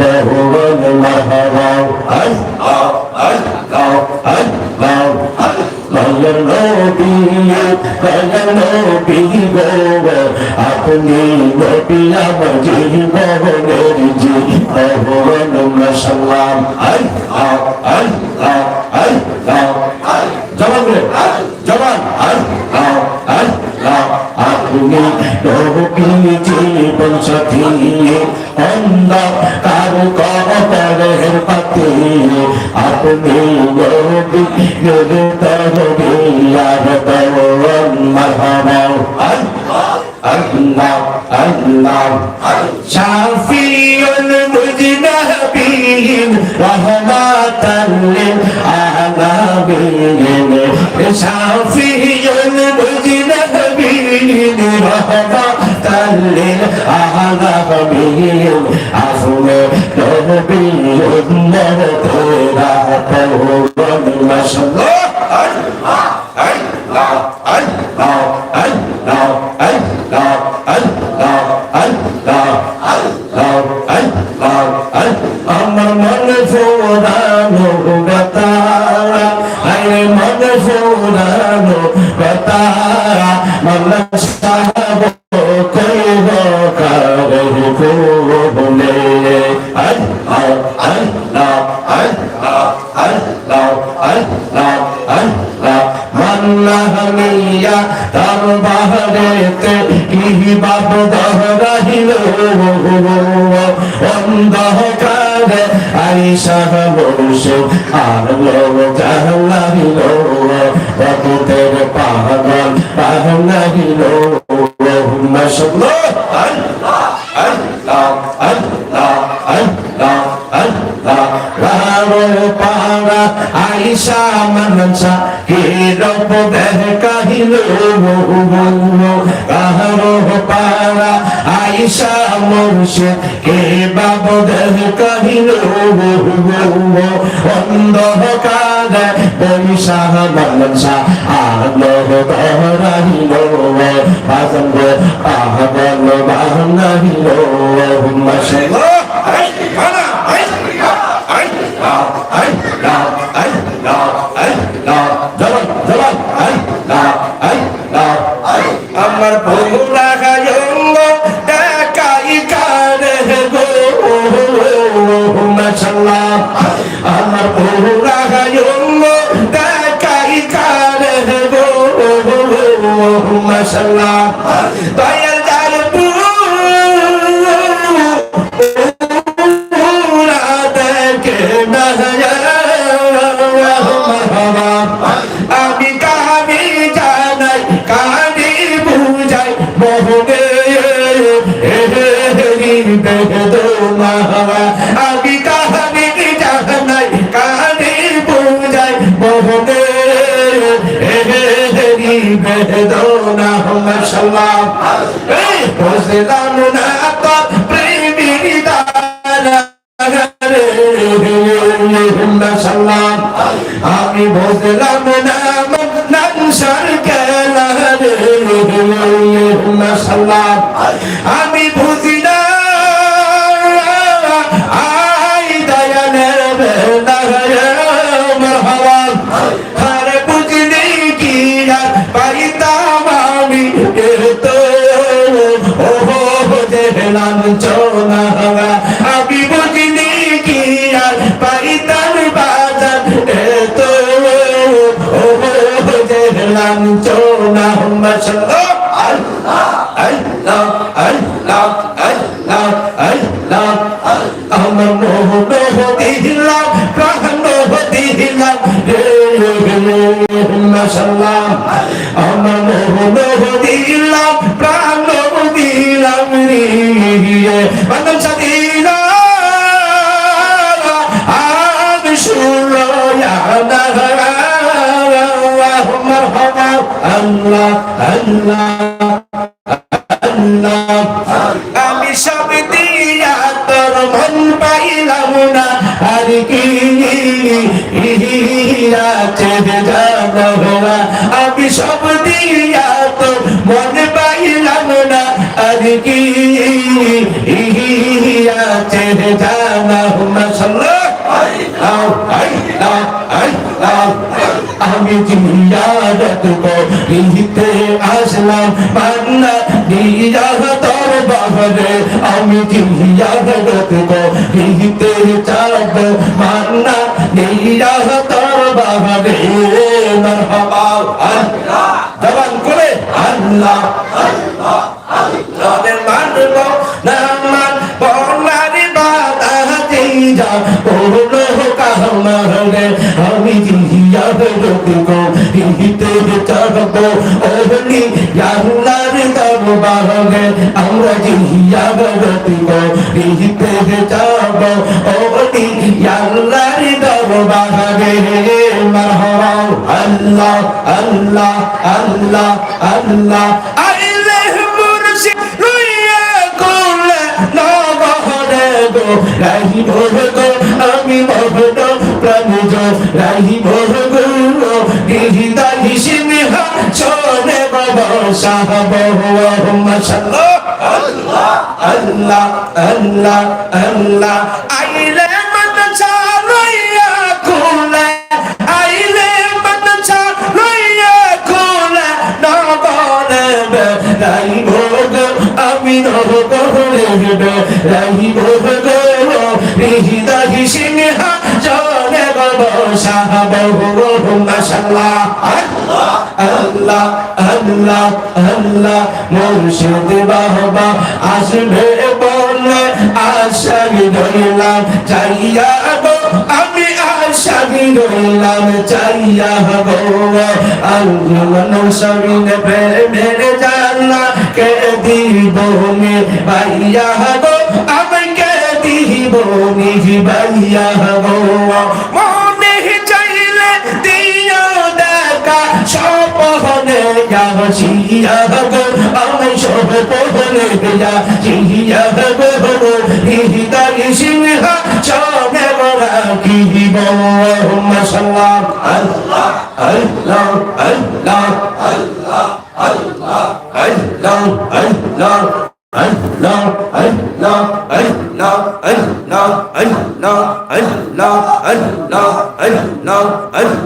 هو المهرب الله الله الله নবী নবী গো আপনি নবী আমার জীবনের জীবন সালাম আই আও ঝটিয়ে অন্ধকার করতরের পাতে আপনি রবি নিরতর বিয়ার দরম মহাব আল্লাহ আল্লাহ শাফিউল মুজদাবিন রহমাতাল লিল আলামিন للأعلى بهم عفو نبي نبي ما شاء الله Mala sahabat বাহরেতে ইহি বাপ দহ রহিল। অন্ধকার আইসাহ বংশ আর লোক লাগিল রকুতের পাগল পাহ লাগিল আল্লাহ আল্লাহ আল্লাহ আল্লাহ আল্লাহ। রামের পাহারা আইসা মানসা হীরব কাহিল কাহার পারা আইসা মনুষ্য কে বাবদ কাহিল অন্ধকার বৈশা মনসা আলো ধরাইল। ভাজন মাশাআল্লাহ। দয়াল দার। আমি কাহাবি জানাই কাহাবি বুঝাই বহুগে আমি কাহাবি জানাই কাহাবি বুঝাই বহুগে বেদনা মাশাআল্লাহ এই বুঝলাম না তো প্রেমী দানা সালাম আমি বুঝলাম না মন্নান সরকার সালাম আমি আই দয়ালের মরহবা Allah আমি সব দিয়া তোর মন পাইলাম না। আর কি আমি সব দিয়া তোর মন পাইলাম না। আর কি ইহিরা চেহারা আমি জিয়ারত করিতে আসলাম মান্না দিয়া তোর বাহরে আমি জিয়ারত করিতে চাব মান্না দিয়া তোর বাহরে মারহাবা জবান করে আল্লাহ আল্লাহ আল্লাহ। মানব না মানব নারী বাধা যা বলো দিগো হিতে চাহব অহনি ইয়াহুনার দাব বাহগে আমরা জিহিয়া গতিব হিতে চাহব অহনি ইয়াহুনার দাব বাহগে মারহাবা আল্লাহ আল্লাহ আল্লাহ আল্লাহ আইলেহ মুরশিদ রুইয়া কোলে না আমি ভোর প্রাণ হৃদয় সিংহ চলে বাবা সাহাব মাশাল্লাহ আল্লাহ আল্লাহ আল্লাহ আল্লাহ আইলে মন চালইয়া কোলে আইলে মন চালইয়া কোলে নবনে রাই ভোগ আমি নবনে রাই ভোগ হৃদয় সিংহ চলে বাবা সাহাব মাশাল্লাহ আল্লাহ আল্লাহ আল্লাহ, মুর্শিদ বাবা আসবে বলে আশারি ধরলাম চাইয়া গো আমি আশারি ধরলাম চাইয়া গো আল্লাহ নসবিন জানা কে দিব ভাইয়া গো আমি কে দিব ভাইয়া গো যাচ্ছিয়া গো আমি সপনে যাচ্ছিয়া গো হৃদয় সিংহ চলে বলা কি মাশাল্লাহ আল্লাহ আল্লাহ আল্লাহ আল্লাহ আল্লাহ আল্লাহ আল্লাহ Allah, Allah, Allah, Allah, Allah, Allah, Allah, Allah, Allah,